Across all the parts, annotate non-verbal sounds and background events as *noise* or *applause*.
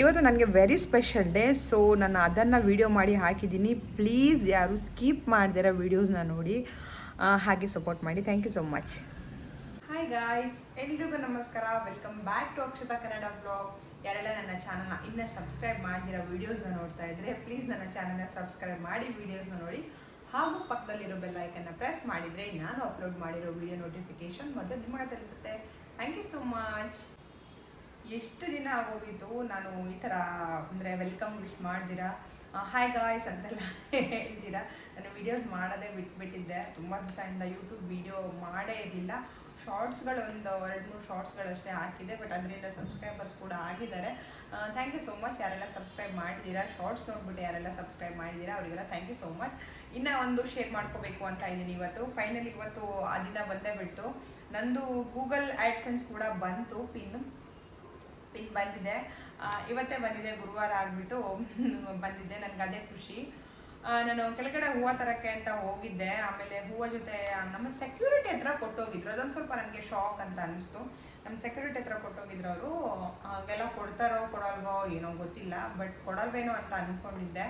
ಇವತ್ತು ನನಗೆ very special day so ನಾನು ಅದನ್ನು ವಿಡಿಯೋ ಮಾಡಿ ಹಾಕಿದ್ದೀನಿ. ಪ್ಲೀಸ್ ಯಾರು ಸ್ಕಿಪ್ ಮಾಡ್ದಿರೋ ವೀಡಿಯೋಸ್ನ ನೋಡಿ ಹಾಗೆ ಸಪೋರ್ಟ್ ಮಾಡಿ. Thank you so much hi guys ಎಲ್ರಿಗೂ ನಮಸ್ಕಾರ. Welcome back to Akshata Kannada blog ಯಾರೆಲ್ಲ ನನ್ನ ಚಾನಲ್ನ ಇನ್ನೂ ಸಬ್ಸ್ಕ್ರೈಬ್ ಮಾಡಿದಿರೋ ವೀಡಿಯೋಸ್ನ ನೋಡ್ತಾ ಇದ್ರೆ ಪ್ಲೀಸ್ ನನ್ನ ಚಾನಲ್ನ ಸಬ್ಸ್ಕ್ರೈಬ್ ಮಾಡಿ ವೀಡಿಯೋಸ್ನ ನೋಡಿ. ಹಾಗೂ ಪಕ್ಕದಲ್ಲಿರೋ ಬೆಲ್ ಐಕನ್ನ ಪ್ರೆಸ್ ಮಾಡಿದರೆ ನಾನು ಅಪ್ಲೋಡ್ ಮಾಡಿರೋ ವೀಡಿಯೋ ನೋಟಿಫಿಕೇಶನ್ ಮೊದಲು ನಿಮ್ಮ ತಲುಪುತ್ತೆ ಥ್ಯಾಂಕ್ ಯು ಸೊ ಮಚ್ ಎಷ್ಟು ದಿನ ಆಗೋಗಿತ್ತು ನಾನು ಈ ಥರ, ಅಂದರೆ ವೆಲ್ಕಮ್ ವಿಶ್ ಮಾಡ್ದಿರಾ? ಹಾಯ್ ಗಾಯ್ಸ್ ಅಂತೆಲ್ಲ ಹೇಳ್ತೀರಾ ನಾನು ವಿಡಿಯೋಸ್ ಮಾಡೋದೇ ಬಿಟ್ಬಿಟ್ಟಿದ್ದೆ. ತುಂಬ ದಿವಸದಿಂದ ಯೂಟ್ಯೂಬ್ ವಿಡಿಯೋ ಮಾಡೇ ಇರಲಿಲ್ಲ. ಶಾರ್ಟ್ಸ್ಗಳು ಒಂದು ಎರಡು ಮೂರು ಶಾರ್ಟ್ಸ್ಗಳಷ್ಟೇ ಹಾಕಿದೆ ಬಟ್ ಅದರಿಂದ ಸಬ್ಸ್ಕ್ರೈಬರ್ಸ್ ಕೂಡ ಆಗಿದ್ದಾರೆ. ಥ್ಯಾಂಕ್ ಯು ಸೋ ಮಚ್ ಯಾರೆಲ್ಲ ಸಬ್ಸ್ಕ್ರೈಬ್ ಮಾಡಿದ್ದೀರಾ? ಶಾರ್ಟ್ಸ್ ನೋಡ್ಬಿಟ್ಟು ಯಾರೆಲ್ಲ ಸಬ್ಸ್ಕ್ರೈಬ್ ಮಾಡಿದ್ದೀರಾ? ಅವರಿಗೆಲ್ಲ ಥ್ಯಾಂಕ್ ಯು ಸೋ ಮಚ್ ಇನ್ನೂ ಒಂದು ಶೇರ್ ಮಾಡ್ಕೋಬೇಕು ಅಂತ ಇದ್ದೀನಿ ಇವತ್ತು. ಫೈನಲಿ ಇವತ್ತು ಆ ದಿನ ಬಂದೇ ಬಿಟ್ಟು ನಂದು ಗೂಗಲ್ ಆ್ಯಡ್ಸೆನ್ಸ್ ಕೂಡ ಬಂತು ಪಿನ್ ಪಿನ್ ಬಂದಿದೆ. ಇವತ್ತೇ ಬಂದಿದೆ, ಗುರುವಾರ ಆಗಿಬಿಟ್ಟು ಬಂದಿದ್ದೆ ನನಗೆ ಅದೇ ಖುಷಿ. ನಾನು ಕೆಳಗಡೆ ಹೂವು ತರಕ್ಕೆ ಅಂತ ಹೋಗಿದ್ದೆ. ಆಮೇಲೆ ಹೂವು ಜೊತೆ ನಮ್ಮ ಸೆಕ್ಯೂರಿಟಿ ಹತ್ರ ಕೊಟ್ಟೋಗಿದ್ರು. ಅದೊಂದು ಸ್ವಲ್ಪ ನನಗೆ ಶಾಕ್ ಅಂತ ಅನಿಸ್ತು. ನಮ್ಮ ಸೆಕ್ಯೂರಿಟಿ ಹತ್ರ ಕೊಟ್ಟೋಗಿದ್ರು ಅವರು. ಹಾಗೆಲ್ಲ ಕೊಡ್ತಾರೋ, ಕೊಡಲ್ವೋ, ಏನೋ ಗೊತ್ತಿಲ್ಲ. ಬಟ್ ಕೊಡಲ್ವೇನೋ ಅಂತ ಅಂದ್ಕೊಂಡಿದ್ದೆ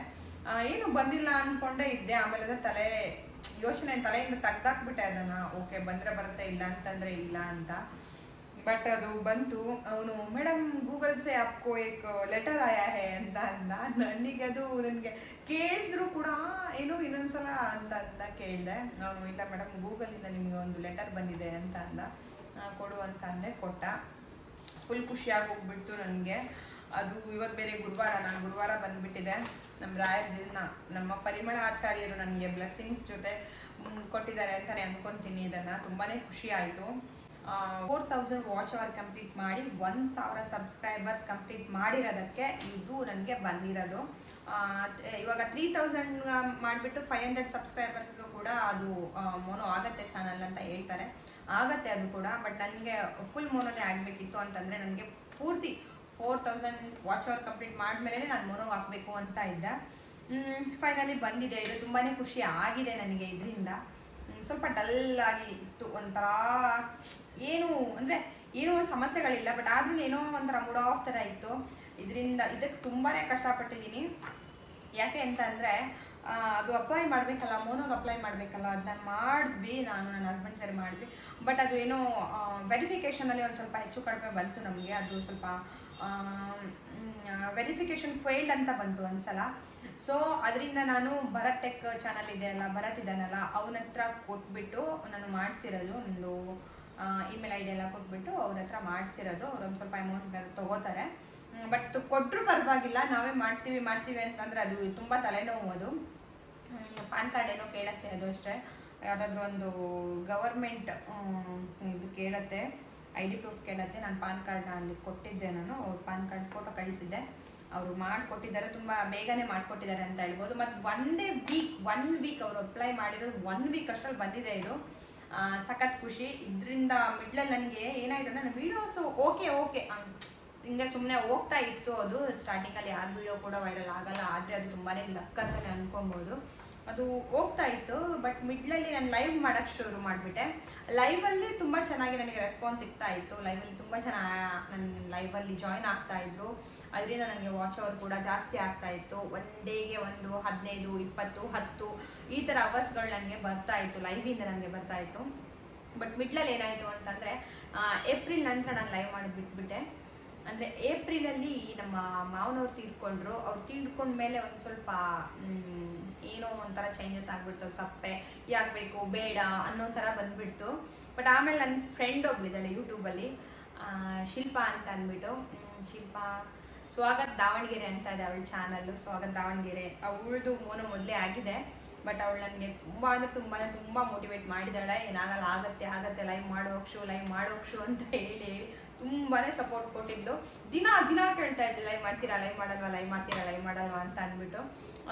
ಏನು ಬಂದಿಲ್ಲ ಅಂದ್ಕೊಂಡೇ ಇದ್ದೆ. ಆಮೇಲೆ ಅದು ತಲೆ, ಯೋಚನೆ ತಲೆಯಿಂದ ತೆಗ್ದಾಕ್ಬಿಟ್ಟೆ ಅದನ್ನು. ಓಕೆ, ಬಂದರೆ ಬರುತ್ತೆ, ಇಲ್ಲ ಅಂತಂದರೆ ಇಲ್ಲ ಅಂತ. ಬಟ್ ಅದು ಬಂತು ಅವನು ಮೇಡಮ್ ಗೂಗಲ್ ಸೇ ಆಪ್ಕೋ ಏಕ್ ಲೆಟರ್ ಆಯಾ ಹೇ? ಅಂತ ಅಂದ. ನನಗೆ ಅದು ನನಗೆ ಕೇಳಿದ್ರು ಕೂಡ ಏನು ಇನ್ನೊಂದ್ಸಲ ಅಂತ ಅಂತ ಕೇಳಿದೆ. ಅವನು, ಇಲ್ಲ ಮೇಡಮ್ ಗೂಗಲಿಂದ ನಿಮಗೆ ಒಂದು ಲೆಟರ್ ಬಂದಿದೆ ಅಂತ ಅಂದ. ಕೊಡು ಅಂತ ಅಂದೆ, ಕೊಟ್ಟ. ಫುಲ್ ಖುಷಿಯಾಗಿ ಹೋಗ್ಬಿಡ್ತು ನನಗೆ. ಅದು ಇವತ್ತು ಬೇರೆ ಗುರುವಾರ, ನಾನು ಗುರುವಾರ ಬಂದ್ಬಿಟ್ಟಿದೆ. ನಮ್ಮ ರಾಯರ ದಿನ, ನಮ್ಮ ಪರಿಮಳ ಆಚಾರ್ಯರು ನನಗೆ ಬ್ಲೆಸ್ಸಿಂಗ್ಸ್ ಜೊತೆ ಕೊಟ್ಟಿದ್ದಾರೆ ಅಂತಲೇ ಅಂದ್ಕೊತೀನಿ ಇದನ್ನು. ತುಂಬಾ ಖುಷಿ ಆಯಿತು. Four thousand watch hour complete ಮಾಡಿ ಒಂದು ಸಾವಿರ ಸಬ್ಸ್ಕ್ರೈಬರ್ಸ್ ಕಂಪ್ಲೀಟ್ ಮಾಡಿರೋದಕ್ಕೆ ಇದು ನನಗೆ ಬಂದಿರೋದು. ಇವಾಗ ತ್ರೀ ತೌಸಂಡ್ ಮಾಡಿಬಿಟ್ಟು ಫೈವ್ ಹಂಡ್ರೆಡ್ ಸಬ್ಸ್ಕ್ರೈಬರ್ಸ್ಗೂ ಕೂಡ ಅದು ಮೋನೋ ಆಗತ್ತೆ ಚಾನಲ್ ಅಂತ ಹೇಳ್ತಾರೆ. ಆಗತ್ತೆ ಅದು ಕೂಡ ಬಟ್ ನನಗೆ ಫುಲ್ ಮೋನೋನೇ ಆಗಬೇಕಿತ್ತು ಅಂತಂದರೆ ನನಗೆ ಪೂರ್ತಿ four thousand watch hour complete ಮಾಡಿದ್ಮೇಲೆ ನಾನು ಮೋನೋ ಹಾಕಬೇಕು ಅಂತ ಇದ್ದೆ. ಫೈನಲಿ ಬಂದಿದೆ. ಇದು ತುಂಬಾ ಖುಷಿ ಆಗಿದೆ ನನಗೆ ಇದರಿಂದ. ಸ್ವಲ್ಪ ಡಲ್ ಆಗಿ ಇತ್ತು ಒಂಥರ, ಏನು, ಅಂದರೆ ಏನೋ ಒಂದು ಸಮಸ್ಯೆಗಳಿಲ್ಲ ಬಟ್ ಆದ್ರೂ ಏನೋ ಒಂಥರ ಮೂಡ್ ಆಫ್ ಥರ ಇತ್ತು. ಇದರಿಂದ ಇದಕ್ಕೆ ತುಂಬಾ ಕಷ್ಟಪಟ್ಟಿದ್ದೀನಿ. ಯಾಕೆ ಅಂತ ಅಂದರೆ ಅದು ಅಪ್ಲೈ ಮಾಡಬೇಕಲ್ಲ ಮೋನೋಗೆ ಅಪ್ಲೈ ಮಾಡಬೇಕಲ್ಲ, ಅದನ್ನ ಮಾಡಿದ್ವಿ ನಾನು, ನನ್ನ ಹಸ್ಬೆಂಡ್ ಸರಿ ಮಾಡಿದ್ವಿ. ಬಟ್ ಅದು ಏನೋ ವೆರಿಫಿಕೇಷನಲ್ಲಿ ಒಂದು ಸ್ವಲ್ಪ ಹೆಚ್ಚು ಕಡಿಮೆ ಬಂತು ನಮಗೆ. ಅದು ಸ್ವಲ್ಪ ವೆರಿಫಿಕೇಷನ್ ಫೇಲ್ಡ್ ಅಂತ ಬಂತು ಒಂದ್ಸಲ. ಸೊ ಅದರಿಂದ ನಾನು ಭರತ್ ಟೆಕ್ ಚಾನಲ್ ಇದೆ ಅಲ್ಲ ಭರತ್ ಇದ್ದಾನಲ್ಲ ಅವನ ಹತ್ರ ಕೊಟ್ಬಿಟ್ಟು ನಾನು ಮಾಡಿಸಿರೋದು, ಒಂದು ಇಮೇಲ್ ಐ ಡಿ ಎಲ್ಲ ಕೊಟ್ಬಿಟ್ಟು ಅವ್ರ ಹತ್ರ ಮಾಡಿಸಿರೋದು. ಅವ್ರು ಒಂದು ಸ್ವಲ್ಪ ಅಮೌಂಟ್ ತೊಗೋತಾರೆ. ಬಟ್ ಕೊಟ್ಟರು ಪರವಾಗಿಲ್ಲ, ನಾವೇ ಮಾಡ್ತೀವಿ ಮಾಡ್ತೀವಿ ಅಂತಂದರೆ ಅದು ತುಂಬ ತಲೆನೋವು ಅದು. ಪಾನ್ ಕಾರ್ಡ್ ಏನೋ ಕೇಳತ್ತೆ ಅದು ಅಷ್ಟೇ. ಯಾವುದಾದ್ರೂ ಒಂದು ಗವರ್ಮೆಂಟ್ ಇದು ಕೇಳತ್ತೆ ಐ ಡಿ ಪ್ರೂಫ್ ಕೇಳತ್ತೆ, ನಾನು ಪಾನ್ ಕಾರ್ಡ್ನ ಅಲ್ಲಿ ಕೊಟ್ಟಿದ್ದೆ ನಾನು, ಅವ್ರ ಪಾನ್ ಕಾರ್ಡ್ ಫೋಟೋ ಕಳಿಸಿದ್ದೆ. ಅವರು ಮಾಡಿಕೊಟ್ಟಿದ್ದಾರೆ, ತುಂಬ ಬೇಗನೆ ಮಾಡಿಕೊಟ್ಟಿದ್ದಾರೆ ಅಂತ ಹೇಳ್ಬೋದು. ಮತ್ತು ಒಂದೇ ವೀಕ್ ಒನ್ ವೀಕ್ ಅವರು ಅಪ್ಲೈ ಮಾಡಿರೋದು ಒನ್ ವೀಕ್ ಅಷ್ಟರಲ್ಲಿ ಬಂದಿದೆ ಇದು. ಸಖತ್ ಖುಷಿ. ಇದರಿಂದ ಮಿಡ್ಲಲ್ಲಿ ನನಗೆ ಏನಾಯಿತು ನನ್ನ ವೀಡಿಯೋಸು ಓಕೆ ಓಕೆ ಹಿಂಗೆ ಸುಮ್ಮನೆ ಹೋಗ್ತಾ ಇತ್ತು ಅದು. ಸ್ಟಾರ್ಟಿಂಗಲ್ಲಿ ಯಾರು ವೀಡಿಯೋ ಕೂಡ ವೈರಲ್ ಆಗಲ್ಲ, ಆದರೆ ಅದು ತುಂಬಾ ಲಕ್ ಅಂತಲೇ ಅನ್ಕೊಬೋದು. ಅದು ಹೋಗ್ತಾ ಇತ್ತು ಬಟ್ ಮಿಡ್ಲಲ್ಲಿ ನಾನು ಲೈವ್ ಮಾಡೋಕ್ಕೆ ಶುರು ಮಾಡಿಬಿಟ್ಟೆ. ಲೈವಲ್ಲಿ ತುಂಬ ಚೆನ್ನಾಗಿ ನನಗೆ ರೆಸ್ಪಾನ್ಸ್ ಸಿಗ್ತಾ ಇತ್ತು. ಲೈವಲ್ಲಿ ತುಂಬ ಚೆನ್ನಾಗಿ ನನ್ನ ಲೈವಲ್ಲಿ ಜಾಯ್ನ್ ಆಗ್ತಾ ಇದ್ರು. ಅದರಿಂದ ನನಗೆ ವಾಚ್ ಅವರ್ ಕೂಡ ಜಾಸ್ತಿ ಆಗ್ತಾ ಇತ್ತು. ಒನ್ ಡೇಗೆ ಒಂದು ಹದಿನೈದು, ಇಪ್ಪತ್ತು, ಹತ್ತು ಈ ಥರ ಅವರ್ಸ್ಗಳು ನನಗೆ ಬರ್ತಾ ಇತ್ತು. ಲೈವಿಂದ ನನಗೆ ಬರ್ತಾ ಇತ್ತು. ಬಟ್ ಮಿಡ್ಲಲ್ಲಿ ಏನಾಯಿತು ಅಂತಂದರೆ ಏಪ್ರಿಲ್ ನಂತರ ನಾನು ಲೈವ್ ಮಾಡಿ ಬಿಟ್ಬಿಟ್ಟೆ. ಅಂದರೆ ಏಪ್ರಿಲಲ್ಲಿ ನಮ್ಮ ಮಾವನವ್ರು ತೀರ್ಕೊಂಡ್ರು. ಅವ್ರು ತೀರ್ಕೊಂಡ್ಮೇಲೆ ಒಂದು ಸ್ವಲ್ಪ ಏನೋ ಒಂಥರ ಚೇಂಜಸ್ ಆಗಿಬಿಡ್ತು. ಸಪ್ಪೆ ಯಾಕಬೇಕು ಬೇಡ ಅನ್ನೋ ಥರ ಬಂದುಬಿಡ್ತು. ಬಟ್ ಆಮೇಲೆ ನನ್ನ ಫ್ರೆಂಡ್ ಒಬ್ಳಿದ್ದಾಳೆ ಯೂಟ್ಯೂಬಲ್ಲಿ ಶಿಲ್ಪಾ ಅಂತ ಅಂದ್ಬಿಟ್ಟು. ಶಿಲ್ಪಾ ಸ್ವಾಗತ್ ದಾವಣಗೆರೆ ಅಂತ ಇದೆ ಅವಳ ಚಾನಲ್ಲು ಸ್ವಾಗತ್ ದಾವಣಗೆರೆ. ಅವಳದು ಮೋನ ಮೊದಲೇ ಆಗಿದೆ ಬಟ್ ಅವಳು ನನಗೆ ತುಂಬ ಅಂದರೆ ತುಂಬಾ ತುಂಬ ಮೋಟಿವೇಟ್ ಮಾಡಿದಾಳೆ ಏನಾಗಲ್ಲ, ಆಗತ್ತೆ ಆಗತ್ತೆ ಲೈವ್ ಮಾಡೋಕ್ಷು ಲೈವ್ ಮಾಡೋಕ್ಷು ಅಂತ ಹೇಳಿ ಹೇಳಿ ತುಂಬಾ ಸಪೋರ್ಟ್ ಕೊಟ್ಟಿದ್ಲು. ದಿನ ದಿನ ಕೇಳ್ತಾ ಇದ್ದೆ ಲೈವ್ ಮಾಡ್ತೀರಾ ಲೈವ್ ಮಾಡಲ್ವಾ ಲೈವ್ ಮಾಡ್ತೀರಾ ಲೈವ್ ಮಾಡಲ್ವಾ? ಅಂತ ಅಂದ್ಬಿಟ್ಟು.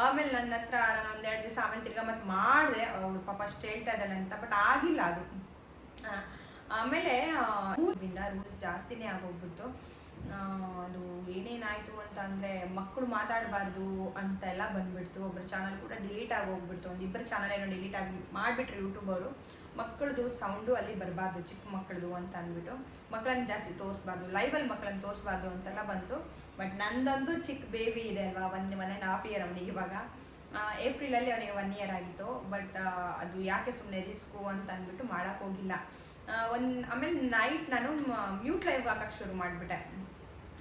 ಆಮೇಲೆ ನನ್ನ ಹತ್ರ ನಾನು ಒಂದೆರಡು ದಿವಸ ಆಮೇಲೆ ತಿರ್ಗಾ ಮತ್ತೆ ಮಾಡಿದೆ. ಅವಳು ಪಾಪ ಅಷ್ಟು ಹೇಳ್ತಾ ಇದ್ದಾಳೆ ಅಂತ ಬಟ್ ಆಗಿಲ್ಲ ಅದು. ಆಮೇಲೆ ರೂಲ್ಸ್ ಜಾಸ್ತಿನೇ ಆಗೋಗ್ಬಿಟ್ಟು ಅದು ಏನೇನಾಯಿತು ಅಂತ ಅಂದರೆ ಮಕ್ಕಳು ಮಾತಾಡಬಾರ್ದು ಅಂತೆಲ್ಲ ಬಂದುಬಿಡ್ತು. ಒಬ್ಬರ ಚಾನಲ್ ಕೂಡ ಡಿಲೀಟ್ ಆಗಿ ಹೋಗ್ಬಿಡ್ತು. ಒಂದು ಇಬ್ಬರು ಚಾನಲ್ ಏನೋ ಡಿಲೀಟ್ ಆಗಿ ಮಾಡಿಬಿಟ್ರು ಯೂಟ್ಯೂಬರು ಮಕ್ಕಳದು ಸೌಂಡು ಅಲ್ಲಿ ಬರಬಾರ್ದು, ಚಿಕ್ಕ ಮಕ್ಕಳದು ಅಂತ ಅಂದ್ಬಿಟ್ಟು. ಮಕ್ಕಳನ್ನು ಜಾಸ್ತಿ ತೋರಿಸ್ಬಾರ್ದು ಲೈವಲ್ಲಿ ಮಕ್ಕಳನ್ನು ತೋರಿಸ್ಬಾರ್ದು ಅಂತೆಲ್ಲ ಬಂತು. ಬಟ್ ನಂದಂತೂ ಚಿಕ್ಕ ಬೇಬಿ ಇದೆ ಅಲ್ವಾ one one and half year ಅವನಿಗೆ ಇವಾಗ. ಏಪ್ರಿಲಲ್ಲಿ ಅವನಿಗೆ ಒನ್ ಇಯರ್ ಆಗಿತ್ತು. ಬಟ್ ಅದು ಯಾಕೆ ಸುಮ್ಮನೆ ರಿಸ್ಕು ಅಂತ ಅಂದ್ಬಿಟ್ಟು ಮಾಡೋಕ್ಕೆ ಹೋಗಿಲ್ಲ. ಒಂದು, ಆಮೇಲೆ ನೈಟ್ ನಾನು ಮ್ಯೂಟ್ ಲೈವ್ ಹಾಕಕ್ಕೆ ಶುರು ಮಾಡಿಬಿಟ್ಟೆ.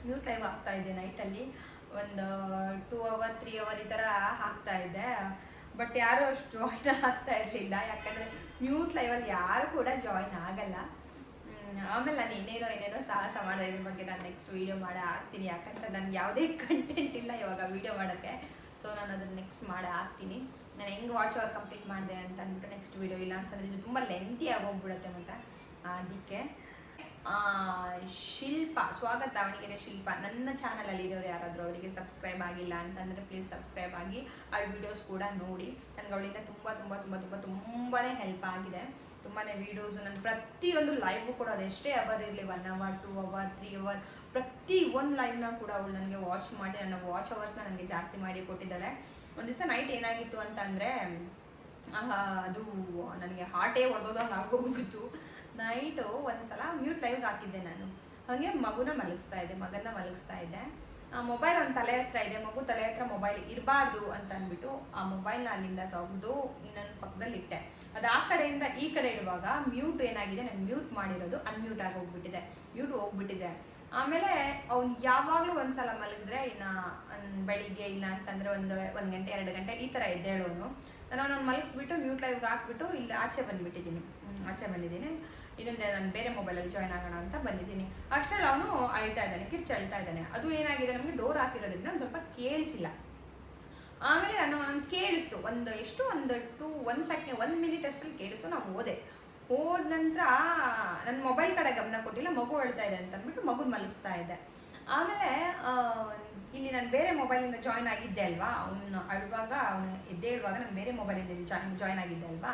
ಮ್ಯೂಟ್ ಲೈವ್ ಹಾಕ್ತಾ ಇದ್ದೆ ನೈಟಲ್ಲಿ ಒಂದು ಟೂ ಅವರ್ ತ್ರೀ ಅವರ್ ಈ ಥರ ಹಾಕ್ತಾ ಇದ್ದೆ. ಬಟ್ ಯಾರೂ ಅಷ್ಟು ಜಾಯ್ನ್ ಆಗ್ತಾ ಇರಲಿಲ್ಲ. ಯಾಕಂದರೆ ಮ್ಯೂಟ್ ಲೈವಲ್ಲಿ ಯಾರು ಕೂಡ ಜಾಯ್ನ್ ಆಗಲ್ಲ. ಆಮೇಲೆ ನಾನು ಏನೇನೋ ಏನೇನೋ ಸಾಹಸ ಮಾಡಿದೆ ಇದ್ರ ಬಗ್ಗೆ ನಾನು ನೆಕ್ಸ್ಟ್ ವೀಡಿಯೋ ಮಾಡಿ, ಹಾಕ್ತೀನಿ. ಯಾಕಂತ ನನಗೆ ಯಾವುದೇ ಕಂಟೆಂಟ್ ಇಲ್ಲ ಇವಾಗ ವೀಡಿಯೋ ಮಾಡೋಕ್ಕೆ. ಸೊ ನಾನು ಅದನ್ನು ನೆಕ್ಸ್ಟ್ ಮಾಡಿ, ಹಾಕ್ತೀನಿ. ನಾನು ಹೆಂಗೆ ವಾಚ್ ಅವರ್ ಕಂಪ್ಲೀಟ್ ಮಾಡಿದೆ ಅಂತ ಅಂದ್ಬಿಟ್ಟು ನೆಕ್ಸ್ಟ್ ವೀಡಿಯೋ ಇಲ್ಲ ಅಂತಂದರೆ ಇದು ತುಂಬ ಲೆಂತಿ ಆಗೋಗ್ಬಿಡುತ್ತೆ ಮತ್ತೆ ಅದಕ್ಕೆ ಶಿಲ್ಪ, ಸ್ವಾಗತ ದಾವಣಗೆರೆ ಶಿಲ್ಪ. ನನ್ನ ಚಾನಲಲ್ಲಿ ಇರೋರು ಯಾರಾದರೂ ಅವರಿಗೆ ಸಬ್ಸ್ಕ್ರೈಬ್ ಆಗಿಲ್ಲ ಅಂತಂದರೆ ಪ್ಲೀಸ್ ಸಬ್ಸ್ಕ್ರೈಬ್ ಆಗಿ ಆ ವಿಡಿಯೋಸ್ ಕೂಡ ನೋಡಿ. ನನಗೆ ಅವಳಿಂದ ತುಂಬ ತುಂಬ ತುಂಬ ತುಂಬ ತುಂಬಾ ಹೆಲ್ಪ್ ಆಗಿದೆ. ತುಂಬಾ ವೀಡಿಯೋಸು ನನ್ನ ಪ್ರತಿಯೊಂದು ಲೈವು ಕೂಡ ಅದೆಷ್ಟೇ ಅವರ್ ಇರಲಿ one hour two hour three hour ಪ್ರತಿ ಒಂದು ಲೈವ್ನ ಕೂಡ ಅವಳು ನನಗೆ ವಾಚ್ ಮಾಡಿ, ನನ್ನ ವಾಚ್ ಅವರ್ಸ್ನ ನನಗೆ ಜಾಸ್ತಿ ಮಾಡಿ ಕೊಟ್ಟಿದ್ದಾಳೆ. ಒಂದು ದಿವಸ ನೈಟ್ ಏನಾಗಿತ್ತು ಅಂತಂದರೆ ಅದು ನನಗೆ ಹಾರ್ಟೇ ಹೊಡೆದೋದಂಗೆ ಆಗೋಗ್ಬಿಡ್ತು. ನೈಟು ಒಂದ್ಸಲ ಮ್ಯೂಟ್ ಲೈವ್ಗೆ ಹಾಕಿದ್ದೆ ನಾನು. ಹಾಗೆ ಮಗುನ ಮಲಗಿಸ್ತಾ ಇದ್ದೆ ಮಗನ ಮಲಗಿಸ್ತಾ ಇದ್ದೆ. ಆ ಮೊಬೈಲ್ ಒಂದು ತಲೆ ಹತ್ರ ಇದೆ, ಮಗು ತಲೆ ಹತ್ರ ಮೊಬೈಲ್ ಇರಬಾರ್ದು ಅಂತ ಅಂದ್ಬಿಟ್ಟು ಆ ಮೊಬೈಲ್ನ ಅಲ್ಲಿಂದ ತೆಗೆದು ನನ್ನ ಪಕ್ಕದಲ್ಲಿ ಇಟ್ಟೆ. ಅದು ಆ ಕಡೆಯಿಂದ ಈ ಕಡೆ ಇಡುವಾಗ ಮ್ಯೂಟ್ ಏನಾಗಿದೆ, ನಾನು ಮ್ಯೂಟ್ ಮಾಡಿರೋದು ಅನ್ಮ್ಯೂಟ್ ಆಗಿ ಹೋಗ್ಬಿಟ್ಟಿದೆ. ಮ್ಯೂಟ್ ಹೋಗ್ಬಿಟ್ಟಿದೆ. ಆಮೇಲೆ ಅವ್ನು ಯಾವಾಗಲೂ ಒಂದ್ಸಲ ಮಲಗಿದ್ರೆ ಇನ್ನು ಬೆಳಿಗ್ಗೆ ಇಲ್ಲ ಅಂತಂದರೆ ಒಂದು ಒಂದು ಗಂಟೆ, ಎರಡು ಗಂಟೆ ಈ ಥರ ಎದ್ದೇಳೋನು ನಾನು ಅವ್ನ ಮಲಗಿಸ್ಬಿಟ್ಟು ಮ್ಯೂಟ್ ಲೈವ್ಗೆ ಹಾಕ್ಬಿಟ್ಟು ಇಲ್ಲಿ ಆಚೆ ಬಂದ್ಬಿಟ್ಟಿದ್ದೀನಿ. ಆಚೆ ಬಂದಿದ್ದೀನಿ. ಇನ್ನೊಂದು ನಾನು ಬೇರೆ ಮೊಬೈಲಲ್ಲಿ ಜಾಯ್ನ್ ಆಗೋಣ ಅಂತ ಬಂದಿದ್ದೀನಿ. ಅಷ್ಟರಲ್ಲಿ ಅವನು ಅಳ್ತಾ ಇದ್ದಾನೆ ಕಿರ್ಚಳ್ತಾ ಇದ್ದಾನೆ. ಅದು ಏನಾಗಿದೆ? ನಮಗೆ ಡೋರ್ ಹಾಕಿರೋದ್ರಿಂದ ಒಂದು ಸ್ವಲ್ಪ ಕೇಳಿಸಿಲ್ಲ. ಆಮೇಲೆ ನಾನು ಕೇಳಿಸ್ತು. ಒಂದು ಎಷ್ಟು? ಒಂದು ಟೂ, ಒಂದು ಸೆಕೆಂಡ್ ಒಂದು ಮಿನಿಟ್ ಅಷ್ಟರಲ್ಲಿ ಕೇಳಿಸ್ತು, ನಾವು ಓದೆ ಹೋದ ನಂತರ ನನ್ನ ಮೊಬೈಲ್ ಕಡೆ ಗಮನ ಕೊಟ್ಟಿಲ್ಲ, ಮಗು ಅಳ್ತಾ ಇದೆ ಅಂತ ಅಂದ್ಬಿಟ್ಟು ಮಗು ಮಲಗಿಸ್ತಾ ಇದ್ದೆ. ಆಮೇಲೆ ಇಲ್ಲಿ ನಾನು ಬೇರೆ ಮೊಬೈಲಿಂದ ಜಾಯ್ನ್ ಆಗಿದ್ದೆ ಅಲ್ವಾ? ಅವನು ಅಳುವಾಗ, ಅವನು ಎದ್ದೇಳುವಾಗ ನಾನು ಬೇರೆ ಮೊಬೈಲಿಂದ ಜಾಯ್ನ್ ಜಾಯ್ನ್ ಆಗಿದ್ದೆ ಅಲ್ವಾ?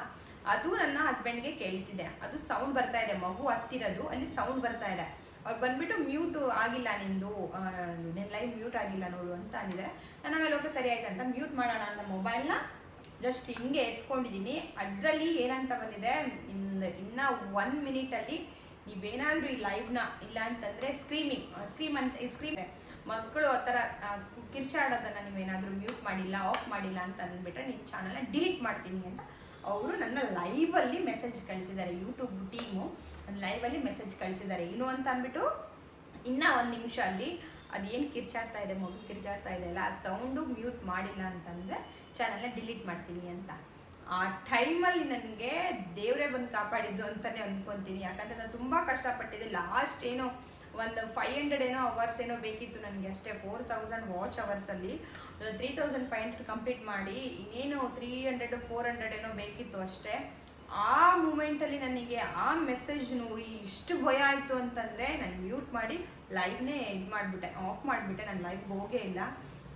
ಅದು ನನ್ನ ಹಸ್ಬೆಂಡ್ಗೆ ಕೇಳಿಸಿದೆ. ಅದು ಸೌಂಡ್ ಬರ್ತಾ ಇದೆ, ಮಗು ಹತ್ತಿರೋದು, ಅಲ್ಲಿ ಸೌಂಡ್ ಬರ್ತಾ ಇದೆ. ಅವ್ರು ಬಂದ್ಬಿಟ್ಟು ಮ್ಯೂಟ್ ಆಗಿಲ್ಲ ನಿಂದು ನಿನ್ನ ಲೈವ್ ಮ್ಯೂಟ್ ಆಗಿಲ್ಲ ನೋಡು ಅಂತ ಅಂದಿದ್ದಾರೆ. ನಾನು ಆಮೇಲೆ ಓಕೆ, ಸರಿ ಆಯ್ತು ಅಂತ ಮ್ಯೂಟ್ ಮಾಡೋಣ ಅಂತ ಮೊಬೈಲ್ನ ಜಸ್ಟ್ ಹಿಂಗೆ ಎತ್ಕೊಂಡಿದ್ದೀನಿ. ಅದರಲ್ಲಿ ಏನಂತ ಬಂದಿದೆ ಇನ್ನು ಇನ್ನು ಒನ್ ಮಿನಿಟಲ್ಲಿ ನೀವೇನಾದರೂ ಈ ಲೈವ್ನ ಇಲ್ಲ ಅಂತಂದರೆ ಸ್ಕ್ರೀಮಿಂಗ್ ಸ್ಕ್ರೀಮ್ ಅಂತ ಸ್ಕ್ರೀಮ್ ಮಕ್ಕಳು ಆ ಥರ ಕಿರ್ಚಾಡೋದನ್ನು ನೀವೇನಾದರೂ ಮ್ಯೂಟ್ ಮಾಡಿಲ್ಲ ಆಫ್ ಮಾಡಿಲ್ಲ ಅಂತ ಅಂದ್ಬಿಟ್ರೆ ನಿಮ್ಮ ಚಾನಲ್ನ ಡಿಲೀಟ್ ಮಾಡ್ತೀನಿ ಅಂತ ಅವರು ನನ್ನ ಲೈವಲ್ಲಿ ಮೆಸೇಜ್ ಕಳಿಸಿದ್ದಾರೆ ಯೂಟ್ಯೂಬ್ ಟೀಮು ಲೈವಲ್ಲಿ ಮೆಸೇಜ್ ಕಳಿಸಿದ್ದಾರೆ. ಏನು ಅಂತ ಅಂದ್ಬಿಟ್ಟು ಇನ್ನೂ ಒಂದು ನಿಮಿಷ ಅಲ್ಲಿ ಅದೇನು ಕಿರ್ಚಾಡ್ತಾ ಇದೆ, ಮಗು ಕಿರ್ಚಾಡ್ತಾ ಇದೆ ಅಲ್ಲ, ಆ ಸೌಂಡು ಮ್ಯೂಟ್ ಮಾಡಿಲ್ಲ ಅಂತಂದರೆ ಚಾನಲ್ನ ಡಿಲೀಟ್ ಮಾಡ್ತೀನಿ ಅಂತ. ಆ ಟೈಮಲ್ಲಿ ನನಗೆ ದೇವರೇ ಬಂದು ಕಾಪಾಡಿದ್ದು ಅಂತಲೇ ಅಂದ್ಕೊತೀನಿ ಯಾಕಂದರೆ ನಾನು ತುಂಬ ಕಷ್ಟಪಟ್ಟಿದ್ದೆ. ಲಾಸ್ಟ್ ಏನೋ ಒಂದು ಫೈವ್ ಹಂಡ್ರೆಡ್ ಏನೋ ಅವರ್ಸ್ ಏನೋ ಬೇಕಿತ್ತು ನನಗೆ ಅಷ್ಟೇ. Four thousand watch ಅವರ್ಸಲ್ಲಿ three thousand five hundred complete ಮಾಡಿ, ಇನ್ನೇನು ತ್ರೀ ಹಂಡ್ರೆಡ್ ಫೋರ್ ಹಂಡ್ರೆಡ್ ಏನೋ ಬೇಕಿತ್ತು ಅಷ್ಟೇ. ಆ ಮೂಮೆಂಟಲ್ಲಿ ನನಗೆ ಆ ಮೆಸೇಜ್ ನೋಡಿ ಇಷ್ಟು ಭಯ ಆಯಿತು ಅಂತಂದರೆ, ನಾನು ಮ್ಯೂಟ್ ಮಾಡಿ ಲೈವ್ನೇ ಇದು ಮಾಡಿಬಿಟ್ಟೆ ಆಫ್ ಮಾಡಿಬಿಟ್ಟೆ. ನಾನು ಲೈವ್ ಹೋಗೇ ಇಲ್ಲ.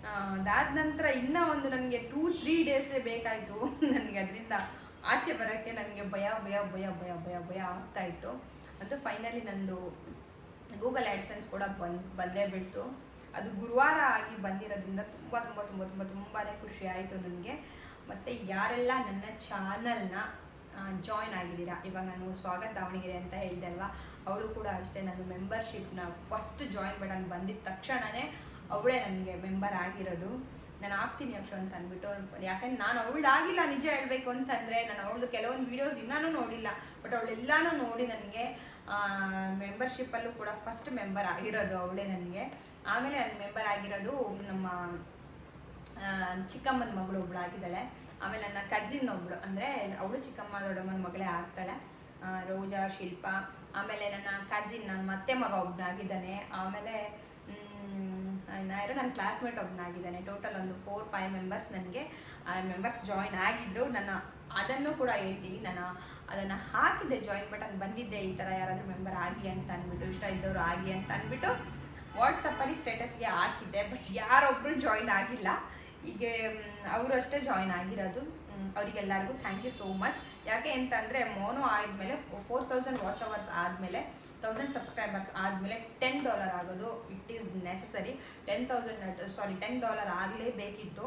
ಅದಾದ ನಂತರ ಇನ್ನೂ ಒಂದು ನನಗೆ ಟೂ ತ್ರೀ ಡೇಸೇ ಬೇಕಾಯಿತು. *laughs* ನನಗೆ ಅದರಿಂದ ಆಚೆ ಬರೋಕ್ಕೆ ನನಗೆ ಭಯ ಭಯ ಭಯ ಭಯ ಭಯ ಭಯ ಆಗ್ತಾ ಇತ್ತು. ಮತ್ತು ಫೈನಲಿ ನಂದು ಗೂಗಲ್ ಆ್ಯಡ್ಸೆನ್ಸ್ ಕೂಡ ಬಂದು, ಬಂದೇ ಬಿಡ್ತು. ಅದು ಗುರುವಾರ ಆಗಿ ಬಂದಿರೋದ್ರಿಂದ ತುಂಬ ತುಂಬ ತುಂಬ ತುಂಬ ತುಂಬಾ ಖುಷಿ ಆಯಿತು ನನಗೆ. ಮತ್ತು ಯಾರೆಲ್ಲ ನನ್ನ ಚಾನಲ್ನ ಜಾಯ್ನ್ ಆಗಿದ್ದೀರಾ? ಇವಾಗ ನಾನು ಸ್ವಾಗತ ದಾವಣಗೆರೆ ಅಂತ ಹೇಳ್ದೆ ಅಲ್ವಾ? ಅವಳು ಕೂಡ ಅಷ್ಟೇ ನಾನು ಮೆಂಬರ್ಶಿಪ್ನ ಫಸ್ಟ್ ಜಾಯಿನ್ ಬಟನ್ ಬಂದಿದ್ದ ತಕ್ಷಣವೇ ಅವಳೇ ನನಗೆ ಮೆಂಬರ್ ಆಗಿರೋದು. ನಾನು ಆಗ್ತೀನಿ ಅಕ್ಷು ಅಂತ ಅಂದ್ಬಿಟ್ಟು ಯಾಕಂದ್ರೆ ನಾನು ಅವಳಾಗಿಲ್ಲ ನಿಜ ಹೇಳಬೇಕು ಅಂತಂದರೆ ನಾನು ಅವಳದು ಕೆಲವೊಂದು ವೀಡಿಯೋಸ್ ಇನ್ನೂ ನೋಡಿಲ್ಲ. ಬಟ್ ಅವಳೆಲ್ಲಾನು ನೋಡಿ ನನಗೆ ಮೆಂಬರ್ಶಿಪ್ಪಲ್ಲೂ ಕೂಡ ಫಸ್ಟ್ ಮೆಂಬರ್ ಆಗಿರೋದು ಅವಳೇ ನನಗೆ. ಆಮೇಲೆ ನನ್ನ ಮೆಂಬರ್ ಆಗಿರೋದು ನಮ್ಮ ಚಿಕ್ಕಮ್ಮನ ಮಗಳು ಒಬ್ಳು ಆಗಿದ್ದಾಳೆ ಆಮೇಲೆ ನನ್ನ ಕಜಿನ್ ಒಬ್ಳು. ಅಂದರೆ ಅವಳು ಚಿಕ್ಕಮ್ಮ, ದೊಡ್ಡಮ್ಮನ ಮಗಳೇ ಆಗ್ತಾಳೆ. ರೋಜಾ, ಶಿಲ್ಪ. ಆಮೇಲೆ ನನ್ನ ಕಜಿನ್ ನನ್ನ ಮತ್ತೆ ಮಗ ಒಬ್ಬನಾಗಿದ್ದಾನೆ ಆಮೇಲೆ ಯಾರು ನನ್ನ ಕ್ಲಾಸ್ಮೇಟ್ ಒಬ್ಬನಾಗಿದ್ದಾನೆ ಟೋಟಲ್ ಒಂದು ಫೋರ್ ಫೈವ್ ಮೆಂಬರ್ಸ್ ನನಗೆ. ಮೆಂಬರ್ಸ್ ಜಾಯಿನ್ ಆಗಿದ್ರು. ನನ್ನ ಅದನ್ನು ಕೂಡ ಹೇಳ್ತೀನಿ. ನಾನು ಅದನ್ನು ಹಾಕಿದ್ದೆ ಜಾಯಿನ್ ಬಟನ್ ಬಂದಿದ್ದೆ ಈ ಥರ ಯಾರಾದರೂ ಮೆಂಬರ್ ಆಗಿ ಅಂತ ಅಂದ್ಬಿಟ್ಟು ಇಷ್ಟ ಇದ್ದವರು ಆಗಿ ಅಂತ ಅಂದ್ಬಿಟ್ಟು ವಾಟ್ಸಪ್ಪಲ್ಲಿ ಸ್ಟೇಟಸ್ಗೆ ಹಾಕಿದ್ದೆ. ಬಟ್ ಯಾರೊಬ್ಬರು ಜಾಯಿನ್ ಆಗಿಲ್ಲ. ಹೀಗೆ ಅವರು ಅಷ್ಟೇ ಜಾಯಿನ್ ಆಗಿರೋದು. ಅವರಿಗೆಲ್ಲರಿಗೂ ಥ್ಯಾಂಕ್ ಯು ಸೋ ಮಚ್ ಯಾಕೆ ಅಂತಂದರೆ ಮೋನೋ ಆದಮೇಲೆ ಫೋರ್ ತೌಸಂಡ್ ವಾಚ್ ಅವರ್ಸ್ ಆದಮೇಲೆ ತೌಸಂಡ್ ಸಬ್ಸ್ಕ್ರೈಬರ್ಸ್ ಆದಮೇಲೆ ಟೆನ್ ಡಾಲರ್ ಆಗೋದು. It is necessary ten thousand sorry ten dollar ಆಗಲೇಬೇಕಿತ್ತು.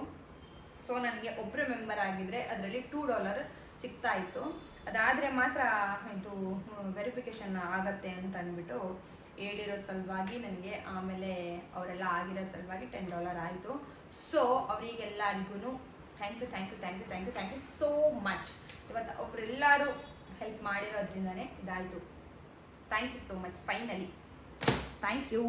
So ನನಗೆ ಒಬ್ಬರು ಮೆಂಬರ್ ಆಗಿದ್ದರೆ ಅದರಲ್ಲಿ ಟೂ ಡಾಲರ್ ಸಿಗ್ತಾ ಇತ್ತು. ಅದಾದರೆ ಮಾತ್ರ ಇದು ವೆರಿಫಿಕೇಷನ್ ಆಗತ್ತೆ ಅಂತ ಅಂದ್ಬಿಟ್ಟು ಹೇಳಿರೋ ಸಲುವಾಗಿ ನನಗೆ ಆಮೇಲೆ ಅವರೆಲ್ಲ ಆಗಿರೋ ಸಲುವಾಗಿ ಟೆನ್ ಡಾಲರ್ ಆಯಿತು. So ಅವರಿಗೆಲ್ಲರಿಗೂ thank you thank you thank you thank you thank you so much ಇವತ್ತು ಅವರೆಲ್ಲರೂ ಹೆಲ್ಪ್ ಮಾಡಿರೋದ್ರಿಂದನೇ ಇದಾಯಿತು. Thank you so much finally thank you